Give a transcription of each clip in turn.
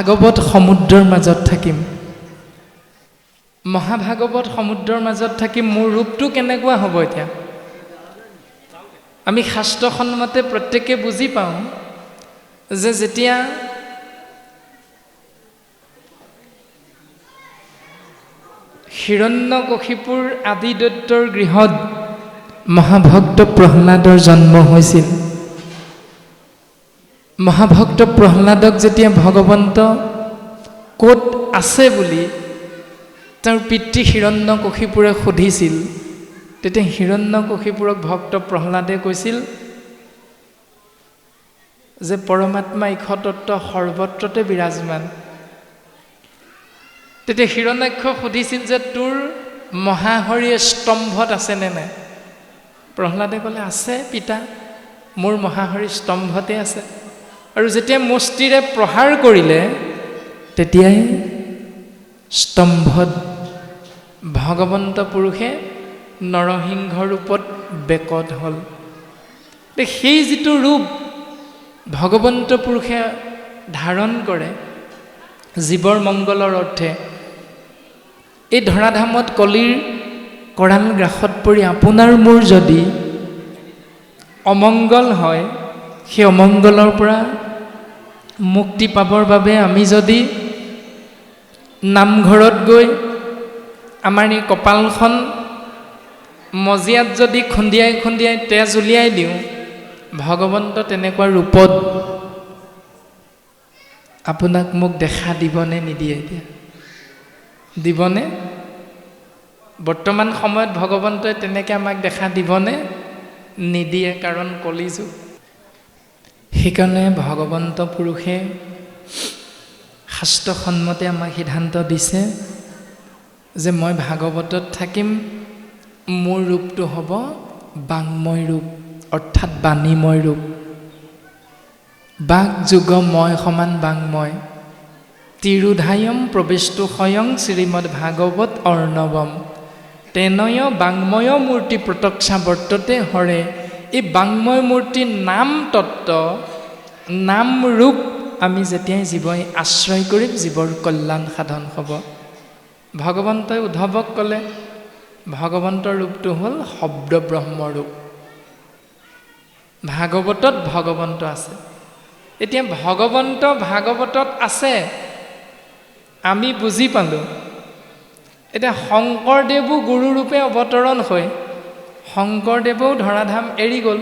ভাগৱত সমুদ্ৰৰ মাজত থাকিম। মহাভাগৱত সমুদ্ৰৰ মাজত থাকিম মোৰ ৰূপটো কেনেকুৱা হ'ব এতিয়া? আমি শাস্ত্ৰসন্মতে প্ৰত্যেকে বুজি পাওঁ যে যেতিয়া হিৰণ্যকশিপুৰ আদি দৈত্যৰ গৃহত মহাভক্ত প্ৰহ্লাদৰ জন্ম হৈছিল মহাভক্ত প্ৰহ্লাদক যেতিয়া ভগৱন্ত ক'ত আছে বুলি তেওঁৰ পিতৃ হিৰণ্যকশিপুৰে সুধিছিল তেতিয়া হিৰণ্যকশিপুৰক ভক্ত প্ৰহ্লাদে কৈছিল যে পৰমাত্মা ইশতত্ব সৰ্বত্ৰতে বিৰাজমান। তেতিয়া হিৰণ্যাক্ষ সুধিছিল যে তোৰ মহাহৰিয়ে স্তম্ভত আছেনে নাই? প্ৰহ্লাদে ক'লে আছে পিতা মোৰ মহাহৰি স্তম্ভতে আছে। আৰু যেতিয়া মুষ্টিৰে প্ৰহাৰ কৰিলে তেতিয়াই স্তম্ভত ভগৱন্ত পুৰুষে নৰসিংহ ৰূপত বেকত হ'ল। সেই যিটো ৰূপ ভগৱন্ত পুৰুষে ধাৰণ কৰে জীৱৰ মংগলৰ অৰ্থে এই ধৰাধামত কলিৰ কৰাল গ্ৰাসত পৰি আপোনাৰ মোৰ যদি অমংগল হয় সেই অমংগলৰ পৰা মুক্তি পাবৰ বাবে আমি যদি নামঘৰত গৈ আমাৰ এই কপালখন মজিয়াত যদি খুন্দিয়াই খুন্দিয়াই তেজ উলিয়াই দিওঁ ভগৱন্ত তেনেকুৱা ৰূপত আপোনাক মোক দেখা দিবনে নিদিয়ে এতিয়া? দিবনে? বৰ্তমান সময়ত ভগৱন্তই তেনেকৈ আমাক দেখা দিবনে নিদিয়ে? কাৰণ কলিযুগ। সেইকাৰণে ভগৱন্ত পুৰুষে শাস্ত্ৰসন্মতে আমাক সিদ্ধান্ত দিছে যে মই ভাগৱতত থাকিম মোৰ ৰূপটো হ'ব বাংময় ৰূপ অৰ্থাৎ বাণীময় ৰূপ। বাক যুগ মই সমান বাংময়। তিৰুধায়ম প্ৰৱেশটো স্বয়ং শ্ৰীমদ ভাগৱত অৰ্ণৱম। তেনয় বাংময় মূৰ্তি প্ৰতক্ষা বৰ্ততে হৰে। এই বাংময় মূৰ্তিৰ নাম তত্ত্ব নাম ৰূপ আমি যেতিয়াই জীৱই আশ্ৰয় কৰিম জীৱৰ কল্যাণ সাধন হ'ব। ভগৱন্তই উদ্ধৱক ক'লে ভগৱন্তৰ ৰূপটো হ'ল শব্দ ব্ৰহ্মৰূপ ভাগৱতত ভগৱন্ত আছে। এতিয়া ভগৱন্ত ভাগৱতত আছে। আমি বুজি পালোঁ। এতিয়া শংকৰদেৱো গুৰুৰূপে অৱতৰণ হৈ শংকৰদেৱেও ধৰাধাম এৰি গ'ল।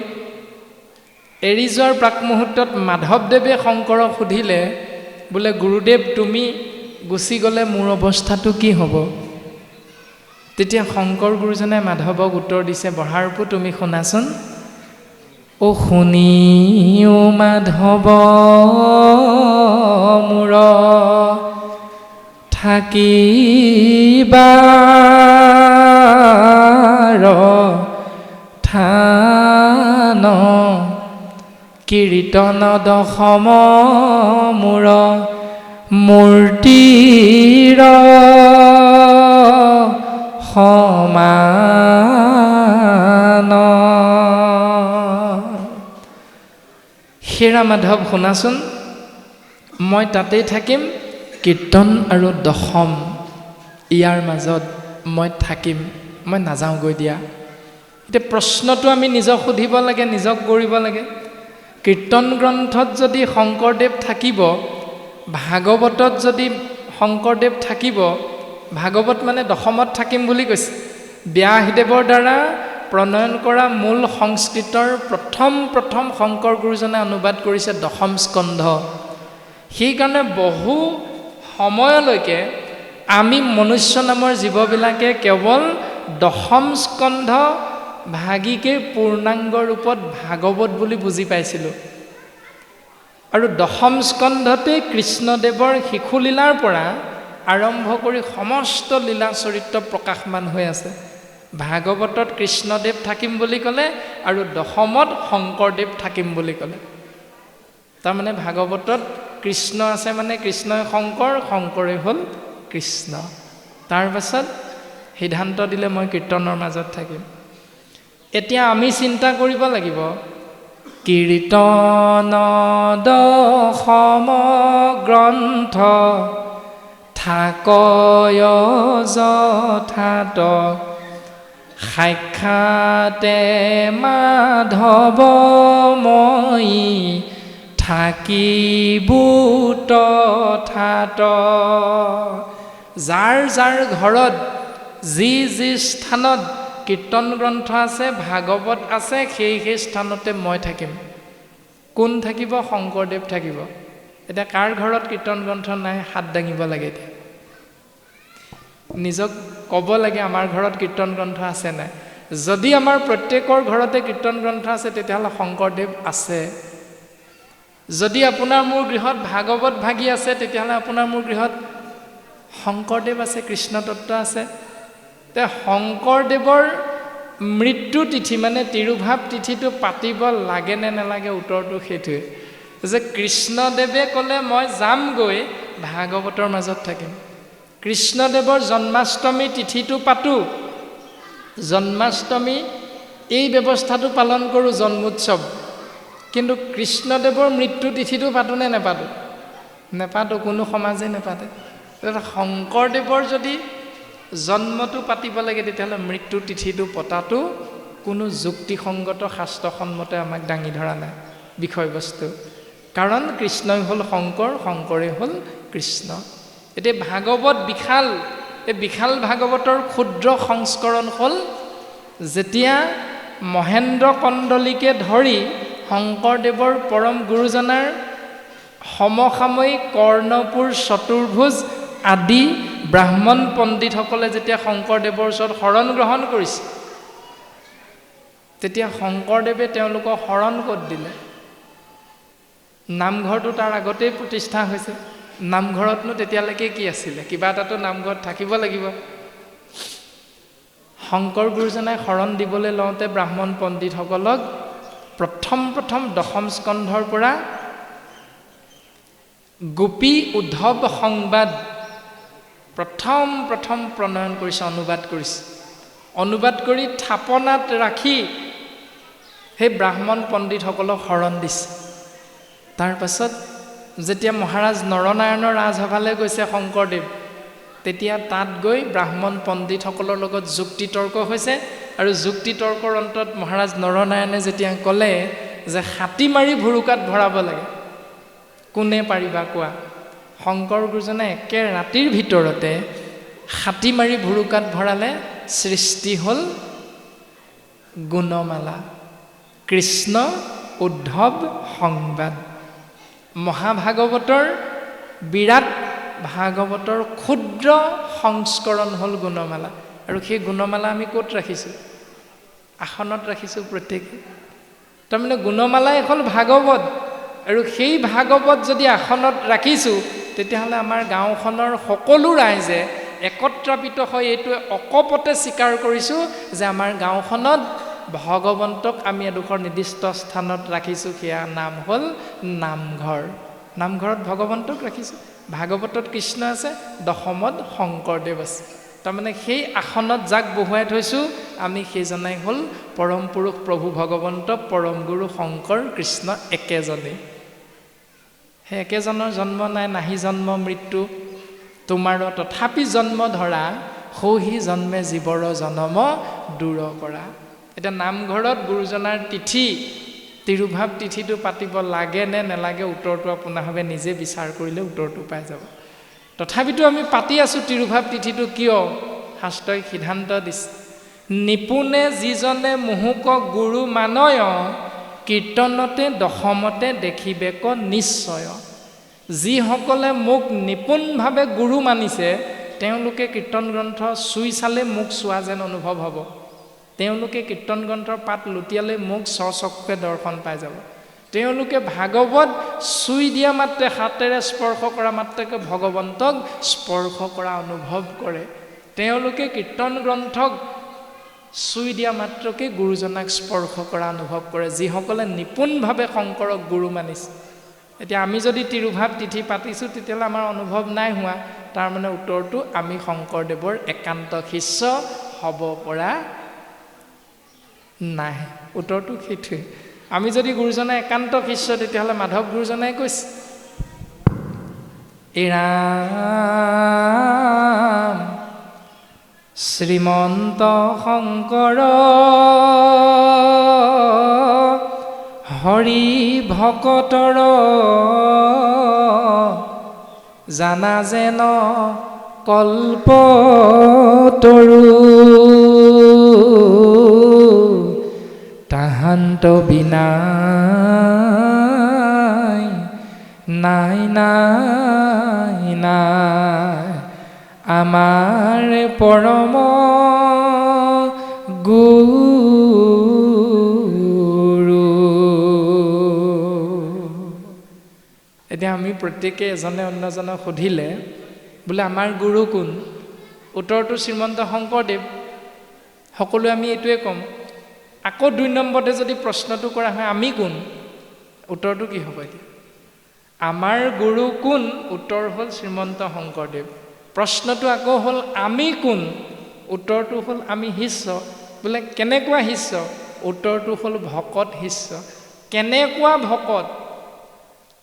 এৰি যোৱাৰ প্ৰাক মুহূৰ্তত মাধৱদেৱে শংকৰক সুধিলে বোলে গুৰুদেৱ তুমি গুচি গ'লে মোৰ অৱস্থাটো কি হ'ব? তেতিয়া শংকৰ গুৰুজনে মাধৱক উত্তৰ দিছে বঢ়াৰপো তুমি শুনাচোন। অ শুনিও মাধৱ মূৰ থাকিবাৰ থান কীৰ্তন দশম মূৰ মূৰ্তিৰ সমান। হেৰা মাধৱ শুনাচোন। মই তাতেই থাকিম কীৰ্তন আৰু দশম। ইয়াৰ মাজত মই থাকিম মই নাযাওঁগৈ দিয়া। এতিয়া প্ৰশ্নটো আমি নিজক সুধিব লাগে নিজক কৰিব লাগে। কীৰ্তন গ্ৰন্থত যদি শংকৰদেৱ থাকিব ভাগৱতত যদি শংকৰদেৱ থাকিব ভাগৱত মানে দশমত থাকিম বুলি কৈছে। ব্যাসদেৱৰ দ্বাৰা প্ৰণয়ন কৰা মূল সংস্কৃতৰ প্ৰথম প্ৰথম শংকৰ গুৰুজনে অনুবাদ কৰিছে দশম স্কন্ধ। সেইকাৰণে বহু সময়লৈকে আমি মনুষ্য নামৰ জীৱবিলাকে কেৱল দশম স্কন্ধ ভাগিকে পূৰ্ণাংগ ৰূপত ভাগৱত বুলি বুজি পাইছিলোঁ। আৰু দশম স্কন্ধতে কৃষ্ণদেৱৰ শিশুলীলাৰ পৰা আৰম্ভ কৰি সমস্ত লীলা চৰিত্ৰ প্ৰকাশমান হৈ আছে। ভাগৱতত কৃষ্ণদেৱ থাকিম বুলি ক'লে আৰু দশমত শংকৰদেৱ থাকিম বুলি ক'লে। তাৰমানে ভাগৱতত কৃষ্ণ আছে মানে কৃষ্ণই শংকৰ শংকৰে হ'ল কৃষ্ণ। তাৰ পাছত সিদ্ধান্ত দিলে মই কীৰ্তনৰ মাজত থাকিম। এতিয়া আমি চিন্তা কৰিব লাগিব। কীৰ্তন দশম গ্ৰন্থ থাকয় যথাত। সাক্ষাতে মাধৱ মই থাকিবো তথাত যাৰ যাৰ ঘৰত যি যি স্থানত কীৰ্তন গ্ৰন্থ আছে ভাগৱত আছে সেই সেই স্থানতে মই থাকিম। কোন থাকিব? শংকৰদেৱ থাকিব। এতিয়া কাৰ ঘৰত কীৰ্তন গ্ৰন্থ নাই হাত দাঙিব লাগে এতিয়া। নিজক ক'ব লাগে আমাৰ ঘৰত কীৰ্তন গ্ৰন্থ আছে নাই। যদি আমাৰ প্ৰত্যেকৰ ঘৰতে কীৰ্তন গ্ৰন্থ আছে তেতিয়াহ'লে শংকৰদেৱ আছে। যদি আপোনাৰ মোৰ গৃহত ভাগৱত ভাগি আছে তেতিয়াহ'লে আপোনাৰ মোৰ গৃহত শংকৰদেৱ আছে কৃষ্ণতত্ত্ব আছে। শংকৰদেৱৰ মৃত্যু তিথি মানে তিৰুভাৱ তিথিটো পাতিব লাগে নে নালাগে উত্তৰটো সেইটোৱে। যে কৃষ্ণদেৱে ক'লে মই যামগৈ ভাগৱতৰ মাজত থাকিম। কৃষ্ণদেৱৰ জন্মাষ্টমী তিথিটো পাতোঁ। জন্মাষ্টমী এই ব্যৱস্থাটো পালন কৰোঁ জন্মোৎসৱ। কিন্তু কৃষ্ণদেৱৰ মৃত্যু তিথিটো পাতোঁ নে নেপাতোঁ? নেপাতোঁ কোনো সমাজে নেপাতে। শংকৰদেৱৰ যদি জন্মটো পাতিব লাগে তেতিয়াহ'লে মৃত্যু তিথিটো পতাটো কোনো যুক্তিসংগত শাস্ত্ৰসন্মতে আমাক দাঙি ধৰা নাই বিষয়বস্তু। কাৰণ কৃষ্ণই হ'ল শংকৰ শংকৰে হ'ল কৃষ্ণ। এতিয়া ভাগৱত বিশাল এই বিশাল ভাগৱতৰ ক্ষুদ্ৰ সংস্কৰণ হ'ল যেতিয়া মহেন্দ্ৰ কণ্ডলীকে ধৰি শংকৰদেৱৰ পৰম গুৰুজনাৰ সমসাময়িক কৰ্ণপুৰ চতুৰ্ভুজ আদি ব্ৰাহ্মণ পণ্ডিতসকলে যেতিয়া শংকৰদেৱৰ ওচৰত শৰণ গ্ৰহণ কৰিছে তেতিয়া শংকৰদেৱে তেওঁলোকক শৰণ ক'ত দিলে? নামঘৰটো তাৰ আগতেই প্ৰতিষ্ঠা হৈছে। নামঘৰতনো তেতিয়ালৈকে কি আছিলে? কিবা এটাতো নামঘৰত থাকিব লাগিব। শংকৰ গুৰুজনাই শৰণ দিবলৈ লওঁতে ব্ৰাহ্মণ পণ্ডিতসকলক প্ৰথম প্ৰথম দশম স্কন্ধৰ পৰা গোপী উদ্ধৱ সংবাদ প্ৰথম প্ৰথম প্ৰণয়ন কৰিছে অনুবাদ কৰিছে। অনুবাদ কৰি থাপনাত ৰাখি সেই ব্ৰাহ্মণ পণ্ডিতসকলক শৰণ দিছে। তাৰপাছত যেতিয়া মহাৰাজ নৰনাৰায়ণৰ ৰাজসভালৈ গৈছে শংকৰদেৱ তেতিয়া তাত গৈ ব্ৰাহ্মণ পণ্ডিতসকলৰ লগত যুক্তি তৰ্ক হৈছে আৰু যুক্তি তৰ্কৰ অন্তত মহাৰাজ নৰনাৰায়ণে যেতিয়া ক'লে যে হাতী মাৰি ভুৰুকাত ভৰাব লাগে কোনে পাৰিবা কোৱা? শংকৰ গুৰুজনে একে ৰাতিৰ ভিতৰতে হাতী মাৰি ভুৰুকাত ভৰালে সৃষ্টি হ'ল গুণমালা। কৃষ্ণ উদ্ধৱ সংবাদ। মহাভাগৱতৰ বিৰাট ভাগৱতৰ ক্ষুদ্ৰ সংস্কৰণ হ'ল গুণমালা। আৰু সেই গুণমালা আমি ক'ত ৰাখিছোঁ? আসনত ৰাখিছোঁ প্ৰত্যেকে। তাৰমানে গুণমালাই হ'ল ভাগৱত। আৰু সেই ভাগৱত যদি আসনত ৰাখিছোঁ তেতিয়াহ'লে আমাৰ গাঁওখনৰ সকলো ৰাইজে একত্ৰাপিত হৈ এইটোৱে অকপতে স্বীকাৰ কৰিছোঁ যে আমাৰ গাঁওখনত ভগৱন্তক আমি এডোখৰ নিৰ্দিষ্ট স্থানত ৰাখিছোঁ সেয়া নাম হ'ল নামঘৰ। নামঘৰত ভগৱন্তক ৰাখিছোঁ। ভাগৱতত কৃষ্ণ আছে দশমত শংকৰদেৱ আছে। তাৰমানে সেই আসনত যাক বহুৱাই থৈছোঁ আমি সেইজনাই হ'ল পৰম পুৰুষ প্ৰভু ভগৱন্ত পৰম গুৰু শংকৰ কৃষ্ণ একেজনেই। সেই একেজনৰ জন্ম নাই নাহি জন্ম মৃত্যু। তোমাৰো তথাপি জন্ম ধৰা সৌহি জন্মে জীৱৰ জনম দূৰ কৰা। এতিয়া নামঘৰত গুৰুজনাৰ তিথি তিৰুভাৱ তিথিটো পাতিব লাগে নে নেলাগে উত্তৰটো আপোনাভাৱে নিজে বিচাৰ কৰিলে উত্তৰটো পাই যাব। তথাপিতো আমি পাতি আছোঁ তিৰুভাৱ তিথিটো কিয়? শাস্ত্ৰই সিদ্ধান্ত দিছে। নিপুণে যিজনে মুহুক গুৰু মানয় কীৰ্তনতে দশমতে দেখিবেক নিশ্চয়। যিসকলে মোক নিপুণভাৱে গুৰু মানিছে তেওঁলোকে কীৰ্তন গ্ৰন্থ চুই চালে মোক চোৱা যেন অনুভৱ হ'ব। তেওঁলোকে কীৰ্তন গ্ৰন্থৰ পাত লুটিয়ালে মোক স্বচকুৱে দৰ্শন পাই যাব। তেওঁলোকে ভাগৱত চুই দিয়া মাত্ৰে হাতেৰে স্পৰ্শ কৰা মাত্ৰকে ভগৱন্তক স্পৰ্শ কৰা অনুভৱ কৰে। তেওঁলোকে কীৰ্তন গ্ৰন্থক চুই দিয়া মাত্ৰকে গুৰুজনাক স্পৰ্শ কৰা অনুভৱ কৰে যিসকলে নিপুণভাৱে শংকৰক গুৰু মানিছে। এতিয়া আমি যদি তিৰুভাৱ তিথি পাতিছোঁ তেতিয়াহ'লে আমাৰ অনুভৱ নাই হোৱা। তাৰমানে উত্তৰটো আমি শংকৰদেৱৰ একান্ত শিষ্য হ'ব পৰা নাই। উত্তৰটো সেইটোৱে। আমি যদি গুৰুজনাই একান্ত শিষ্য তেতিয়াহ'লে মাধৱ গুৰুজনাই কৈছে এৰাম শ্ৰীমন্ত শংকৰ হৰি ভকতৰ জানা যেন কল্পতৰু তাহান্ত বিনাই নাই নাই নাই। আমাৰ পৰম গুৰু এতিয়া আমি প্ৰত্যেকে এজনে অন্যজনক সুধিলে বোলে আমাৰ গুৰু কোন? উত্তৰটো শ্ৰীমন্ত শংকৰদেৱ সকলোৱে আমি এইটোৱে ক'ম। আকৌ দুই নম্বৰতে যদি প্ৰশ্নটো কৰা হয় আমি কোন? উত্তৰটো কি হ'ব এতিয়া? আমাৰ গুৰু কোন? উত্তৰ হ'ল শ্ৰীমন্ত শংকৰদেৱ। প্ৰশ্নটো আকৌ হ'ল আমি কোন? উত্তৰটো হ'ল আমি শিষ্য। বোলে কেনেকুৱা শিষ্য? উত্তৰটো হ'ল ভকত শিষ্য। কেনেকুৱা ভকত?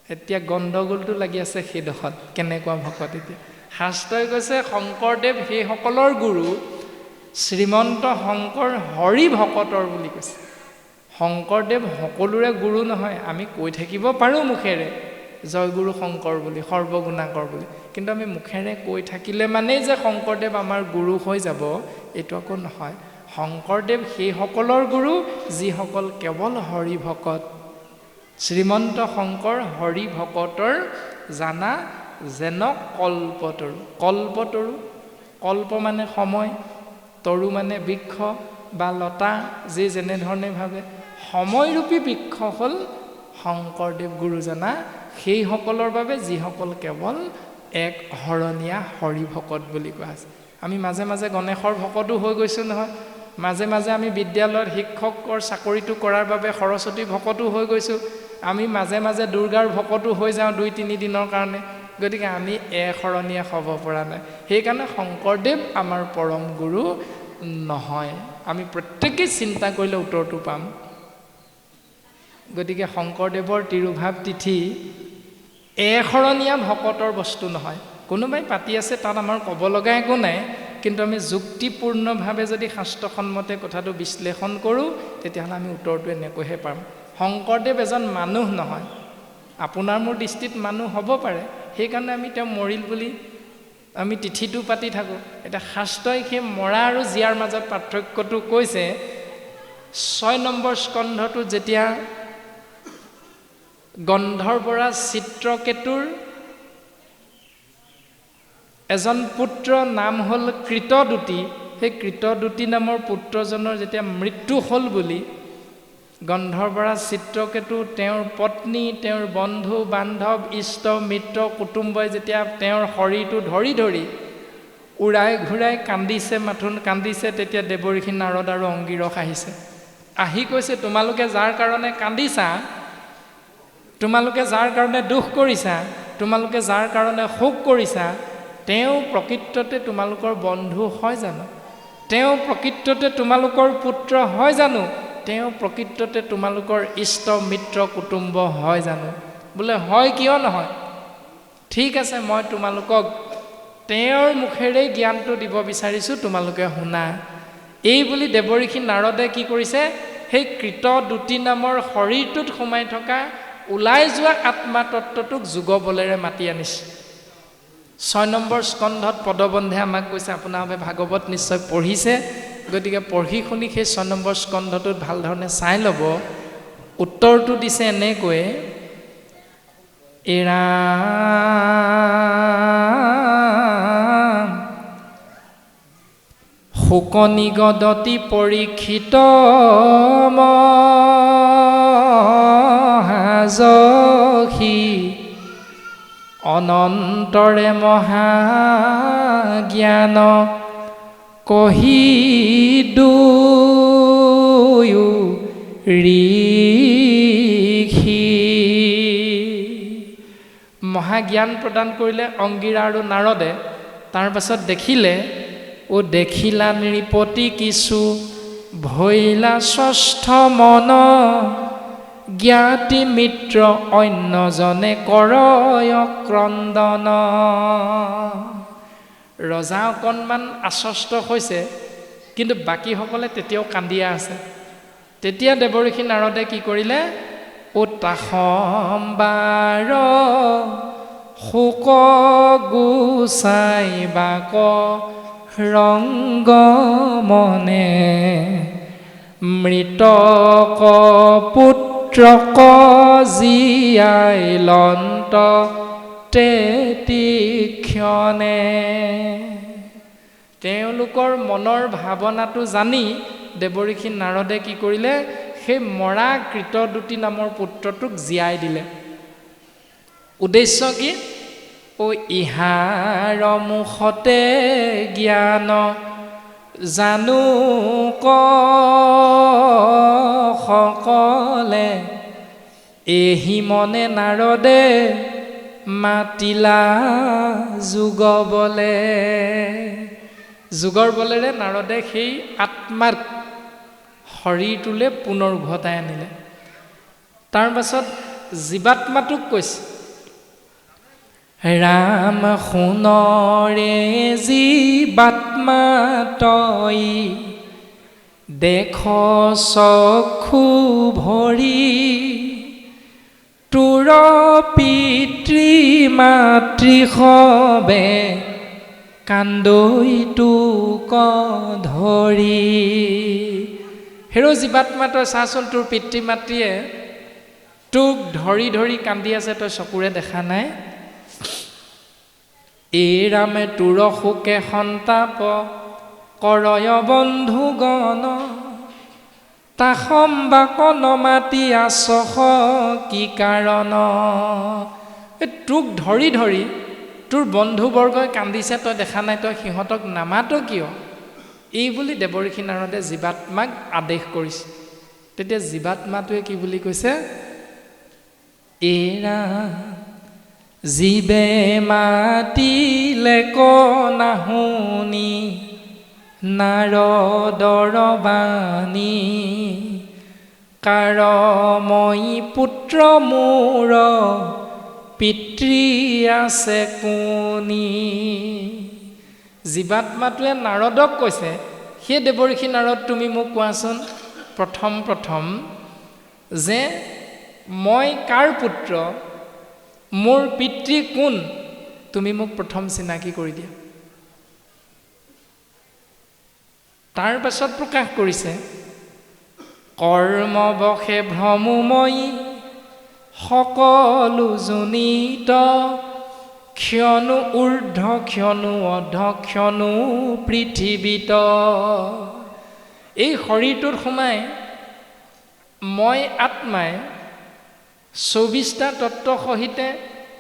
এতিয়া গণ্ডগোলটো লাগি আছে সেইডোখৰত। কেনেকুৱা ভকত এতিয়া? শাস্ত্ৰই কৈছে শংকৰদেৱ সেইসকলৰ গুৰু শ্ৰীমন্ত শংকৰ হৰি ভকতৰ বুলি কৈছে। শংকৰদেৱ সকলোৰে গুৰু নহয় আমি কৈ থাকিব পাৰোঁ মুখেৰে। জয়গুৰু শংকৰ বুলি সৰ্বগুণাকৰ বুলি। কিন্তু আমি মুখেৰে কৈ থাকিলে মানেই যে শংকৰদেৱ আমাৰ গুৰু হৈ যাব এইটো আকৌ নহয়। শংকৰদেৱ সেইসকলৰ গুৰু যিসকল কেৱল হৰি ভকত শ্ৰীমন্ত শংকৰ হৰি ভকতৰ জানা যেন কল্পতৰু। কল্পতৰু কল্প মানে সময় তৰু মানে বৃক্ষ বা লতা যি যেনেধৰণে ভাবে। সময়ৰূপী বৃক্ষ হ'ল শংকৰদেৱ গুৰুজনা সেইসকলৰ বাবে যিসকল কেৱল এক শৰণীয়া হৰি ভকত বুলি কোৱা আছে আমি মাজে মাজে গণেশৰ ভকতো হৈ গৈছোঁ নহয়। মাজে মাজে আমি বিদ্যালয়ত শিক্ষকৰ চাকৰিটো কৰাৰ বাবে সৰস্বতী ভকতো হৈ গৈছোঁ। আমি মাজে মাজে দুৰ্গাৰ ভকতো হৈ যাওঁ দুই তিনিদিনৰ কাৰণে। গতিকে আমি এশৰণীয়া হ'ব পৰা নাই। সেইকাৰণে শংকৰদেৱ আমাৰ পৰম গুৰু নহয়। আমি প্ৰত্যেকেই চিন্তা কৰিলে উত্তৰটো পাম। গতিকে শংকৰদেৱৰ তিৰুভাৱ তিথি এশৰণীয়া ভকতৰ বস্তু নহয়। কোনোবাই পাতি আছে তাত আমাৰ ক'ব লগা একো নাই কিন্তু আমি যুক্তিপূৰ্ণভাৱে যদি শাস্ত্ৰসন্মতে কথাটো বিশ্লেষণ কৰোঁ তেতিয়াহ'লে আমি উত্তৰটো এনেকৈহে পাম। শংকৰদেৱ এজন মানুহ নহয়। আপোনাৰ মোৰ দৃষ্টিত মানুহ হ'ব পাৰে। সেইকাৰণে আমি তেওঁ মৰিল বুলি আমি তিথিটো পাতি থাকোঁ। এতিয়া শাস্ত্ৰই সেই মৰা আৰু জীয়াৰ মাজত পাৰ্থক্যটো কৈছে ছয় নম্বৰ স্কন্ধটোত যেতিয়া গন্ধৰ পৰা চিত্ৰকেতুৰ এজন পুত্ৰ নাম হ'ল কৃতদূতি। সেই কৃতদূতি নামৰ পুত্ৰজনৰ যেতিয়া মৃত্যু হ'ল বুলি গন্ধৰ পৰা চিত্ৰকেতু তেওঁৰ পত্নী তেওঁৰ বন্ধু বান্ধৱ ইষ্ট মিত্ৰ কুটুম্বই যেতিয়া তেওঁৰ শৰীৰটো ধৰি ধৰি উৰাই ঘূৰাই কান্দিছে মাথোন কান্দিছে তেতিয়া দেৱঋষি নাৰদ আৰু অংগীৰস আহিছে। আহি কৈছে তোমালোকে যাৰ কাৰণে কান্দিছা তোমালোকে যাৰ কাৰণে দুখ কৰিছা তোমালোকে যাৰ কাৰণে শোক কৰিছা তেওঁ প্ৰকৃততে তোমালোকৰ বন্ধু হয় জানো? তেওঁ প্ৰকৃততে তোমালোকৰ পুত্ৰ হয় জানো? তেওঁ প্ৰকৃততে তোমালোকৰ ইষ্ট মিত্ৰ কুটুম্ব হয় জানো? বোলে হয় কিয় নহয়? ঠিক আছে মই তোমালোকক তেওঁৰ মুখেৰেই জ্ঞানটো দিব বিচাৰিছোঁ তোমালোকে শুনা। এই বুলি দেৱঋষি নাৰদে কি কৰিছে? সেই কৃত দুটি নামৰ শৰীৰটোত সোমাই থকা ওলাই যোৱা আত্মা তত্ত্বটোক যুগ বলেৰে মাতি আনিছে। ছয় নম্বৰ স্কন্ধত পদবন্ধে আমাক কৈছে আপোনাৰ বাবে ভাগৱত নিশ্চয় পঢ়িছে? গতিকে পঢ়ি শুনি সেই ছয় নম্বৰ স্কন্ধটোত ভাল ধৰণে চাই ল'ব। উত্তৰটো দিছে এনেকৈ এৰা শোকনিগদতি পৰীক্ষিত মহাজী অনন্তৰে মহাজ্ঞান কহি দুয়ো ঋষি। মহাজ্ঞান প্ৰদান কৰিলে অংগীৰা আৰু নাৰদে তাৰ পাছত দেখিলে ও দেখিলা নৃপতি কিছু ভৈলা ষষ্ঠ মন। জ্ঞাতি মিত্ৰ অন্যজনে কৰয় ক্ৰন্দন। ৰজা অকণমান আশ্বস্ত হৈছে কিন্তু বাকীসকলে তেতিয়াও কান্দিয়া আছে। তেতিয়া দেৱঋষি নাৰদে কি কৰিলে? শোক গোচাই বাক ৰংগ মনে মৃতক পুত্ৰক জীয়াই লন্ত তেতিক্ষণে তেওঁলোকৰ মনৰ ভাৱনাটো জানি দেৱঋষি নাৰদে কি কৰিলে? সেই মৰা কৃতদুতি নামৰ পুত্ৰটোক জীয়াই দিলে। উদ্দেশ্য কি? অ ইহাৰ মুখতে জ্ঞান জানো সকলে এহি মনে নাৰদে মাতিলা যোগ বলে। যুগৰ বলেৰে নাৰদে সেই আত্মাক শৰীৰটোলৈ পুনৰ উভতাই আনিলে। তাৰ পাছত জীৱাত্মাটোক কৈছে ৰাম সোণৰে জীৱাত্মা তই দেখ চক্ষু ভৰি তোৰ পিতৃ মাতৃ সবে কান্দৈ তোক ধৰি। হেৰ' জীৱাত্মা তই চাচোন তোৰ পিতৃ মাতৃয়ে তোক ধৰি ধৰি কান্দি আছে তই চকুৰে দেখা নাই। এই ৰামে তোৰ শোকে সন্তাপ কৰয় বন্ধুগণ। তাসম বাকন মাতি আছ কি কাৰণ? তোক ধৰি ধৰি তোৰ বন্ধুবৰ্গই কান্দিছে তই দেখা নাই তই সিহঁতক নামাত কিয়? এই বুলি দেৱঋষি নাৰদে জীৱাত্মাক আদেশ কৰিছে। তেতিয়া জীৱাত্মাটোৱে কি বুলি কৈছে? এৰা জীৱে মাতিলে ক নাহুনি নাৰদৰ বাণী। পুত্ৰ মোৰ পিতৃ আছে কোনি। জীৱাত্মাটোৱে নাৰদক কৈছে সেই দেৱঋষি নাৰদ তুমি মোক কোৱাচোন প্ৰথম প্ৰথম যে মই কাৰ পুত্ৰ? মোৰ পিতৃ কোন তুমি মোক প্ৰথম চিনাকি কৰি দিয়া। তাৰ পাছত প্ৰকাশ কৰিছে কৰ্মবশে ভ্ৰমময়ী সকলো জনিত ক্ষণো ঊৰ্ধ ক্ষণো অধ ক্ষণো পৃথিৱীত। এই শৰীৰটোত সোমাই মই আত্মাই চৌবিছটা তত্ত্ব সহিতে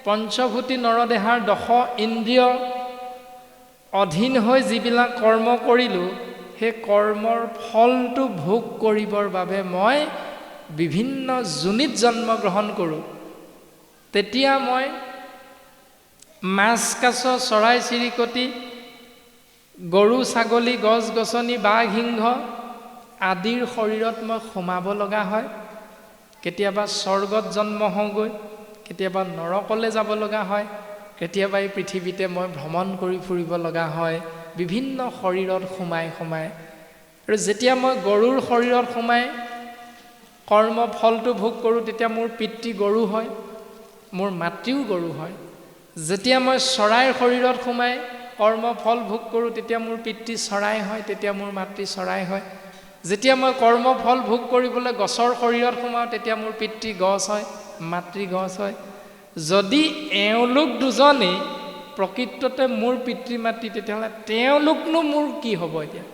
পঞ্চভূতি নৰদেহাৰ দশ ইন্দ্ৰিয় অধীন হৈ যিবিলাক কৰ্ম কৰিলোঁ সেই কৰ্মৰ ফলটো ভোগ কৰিবৰ বাবে মই বিভিন্ন যোনিত জন্মগ্ৰহণ কৰোঁ। তেতিয়া মই মাছ কাছ চৰাই চিৰিকটি গৰু ছাগলী গছ গছনি বাঘ সিংহ আদিৰ শৰীৰত মই সোমাব লগা হয়। কেতিয়াবা স্বৰ্গত জন্ম হওঁগৈ কেতিয়াবা নৰকলৈ যাব লগা হয় কেতিয়াবা এই পৃথিৱীতে মই ভ্ৰমণ কৰি ফুৰিব লগা হয় বিভিন্ন শৰীৰত সোমাই সোমাই। আৰু যেতিয়া মই গৰুৰ শৰীৰত সোমাই কৰ্ম ফলটো ভোগ কৰোঁ তেতিয়া মোৰ পিতৃ গৰু হয় মোৰ মাতৃও গৰু হয়। যেতিয়া মই চৰাইৰ শৰীৰত সোমাই কৰ্ম ফল ভোগ কৰোঁ তেতিয়া মোৰ পিতৃ চৰাই হয় তেতিয়া মোৰ মাতৃ চৰাই হয়। যেতিয়া মই কৰ্ম ফল ভোগ কৰিবলৈ গছৰ শৰীৰত সোমাওঁ তেতিয়া মোৰ পিতৃ গছ হয় মাতৃ গছ হয়। যদি এওঁলোক দুজনেই প্ৰকৃততে মোৰ পিতৃ মাতৃ তেতিয়াহ'লে তেওঁলোকনো মোৰ কি হ'ব এতিয়া?